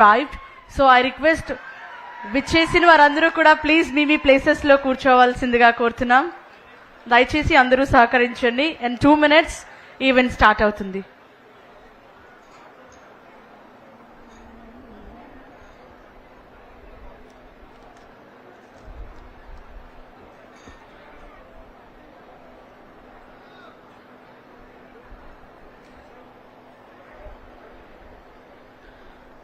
arrived. So I request విచ్చేసిన వారందరూ కూడా ప్లీజ్ మీ మీ ప్లేసెస్లో కూర్చోవలసిందిగా కోరుతున్నాం. దయచేసి అందరూ సహకరించండి. And two minutes event start అవుతుంది.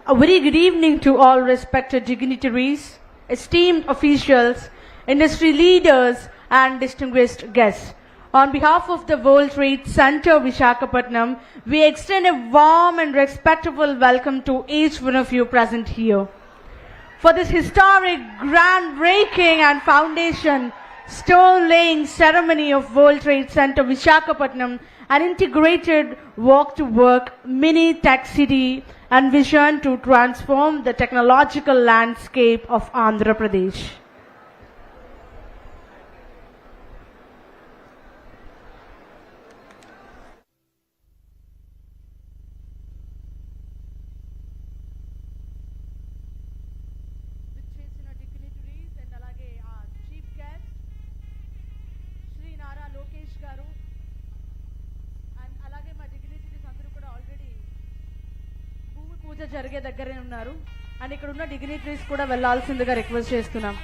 A very good evening to all respected dignitaries, esteemed officials, industry leaders, and distinguished guests. On behalf of the World Trade Center Vishakhapatnam, we extend a warm and respectful welcome to each one of you present here. For this historic, groundbreaking, and foundation stone laying ceremony of World Trade Center Vishakhapatnam, an integrated walk to work mini tech city and vision to transform the technological landscape of Andhra Pradesh. గారు. And అలాగే మా dignities అందరూ కూడా already భూమి పూజ జరిగే దగ్గరే ఉన్నారు. And ఇక్కడ ఉన్న డిగ్నిటీస్ కూడా వెళ్ళాల్సిందిగా రిక్వెస్ట్ చేస్తున్నాం.